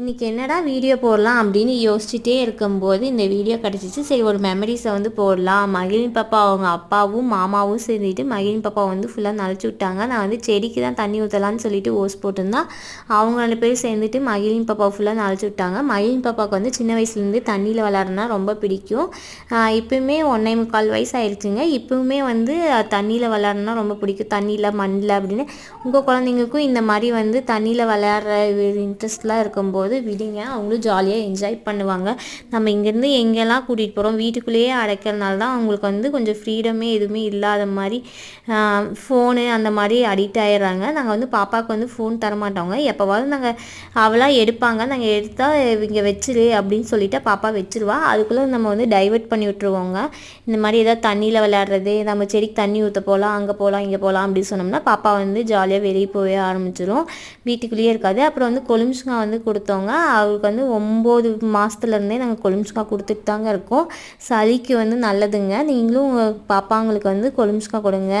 இன்றைக்கி என்னடா வீடியோ போடலாம் அப்படின்னு யோசிச்சுட்டே இருக்கும்போது இந்த வீடியோ கிடச்சிச்சு. சரி ஒரு மெமரிஸை வந்து போடலாம். மகிழினி பாப்பா அவங்க அப்பாவும் மாமாவும் சேர்ந்துட்டு மகிழின் பாப்பா வந்து ஃபுல்லாக நனைச்சி விட்டாங்க. நான் வந்து செடிக்கு தான் தண்ணி ஊற்றலான்னு சொல்லிட்டு ஓஸ் போட்டிருந்தா அவங்க ரெண்டு பேரும் சேர்ந்துட்டு மகிழின் பாப்பா ஃபுல்லாக நனைச்சி விட்டாங்க. மகிழின் பாப்பாவுக்கு வந்து சின்ன வயசுலேருந்து தண்ணியில் விளாட்றதுனா ரொம்ப பிடிக்கும். இப்போவுமே ஒன்றே முக்கால் வயசு ஆயிடுச்சுங்க இப்பவுமே வந்து தண்ணியில் விளாட்றதுனா ரொம்ப பிடிக்கும். தண்ணியில் மண்ணில் அப்படின்னு உங்கள் குழந்தைங்களுக்கும் இந்த மாதிரி வந்து தண்ணியில் விளையாடுற இன்ட்ரெஸ்ட்லாம் இருக்கும்போது விடுங்க. அவங்களும் ஜாலியாக என்ஜாய் பண்ணுவாங்க. நம்ம இங்கேருந்து எங்கெல்லாம் கூட்டிகிட்டு போகிறோம் வீட்டுக்குள்ளேயே அடைக்கிறனால தான் அவங்களுக்கு வந்து கொஞ்சம் ஃப்ரீடமே எதுவுமே இல்லாத மாதிரி ஃபோனு அந்த மாதிரி அடிக்ட் ஆயிடுறாங்க. நாங்கள் வந்து பாப்பாவுக்கு வந்து ஃபோன் தரமாட்டோங்க. எப்போவாவது நாங்கள் அவளாக எடுப்பாங்க. நாங்கள் எடுத்தால் இங்கே வச்சிரு அப்படின்னு சொல்லிட்டு பாப்பா வச்சிருவா. அதுக்குள்ளே நம்ம வந்து டைவர்ட் பண்ணி விட்டுருவோங்க. இந்த மாதிரி ஏதாவது தண்ணியில் விளையாடுறது நம்ம செடிக்கு தண்ணி ஊற்ற போகலாம் அங்கே போகலாம் இங்கே போகலாம் அப்படின்னு சொன்னோம்னா பாப்பா வந்து ஜாலியாக வெளியே போக ஆரம்பிச்சிடும் வீட்டுக்குள்ளேயே இருக்காது. அப்புறம் வந்து கொலும்ஸ்கா வந்து ஒருத்தவங்க அவருக்கு வந்து ஒம்பது மாதத்துலேருந்தே நாங்கள் கொலும்ஸ்கா கொடுத்துட்டு தாங்க இருக்கோம். சளிக்கு வந்து நல்லதுங்க. நீங்களும் உங்கள் பாப்பாங்களுக்கு வந்து கொலும்ஸ்கா கொடுங்க.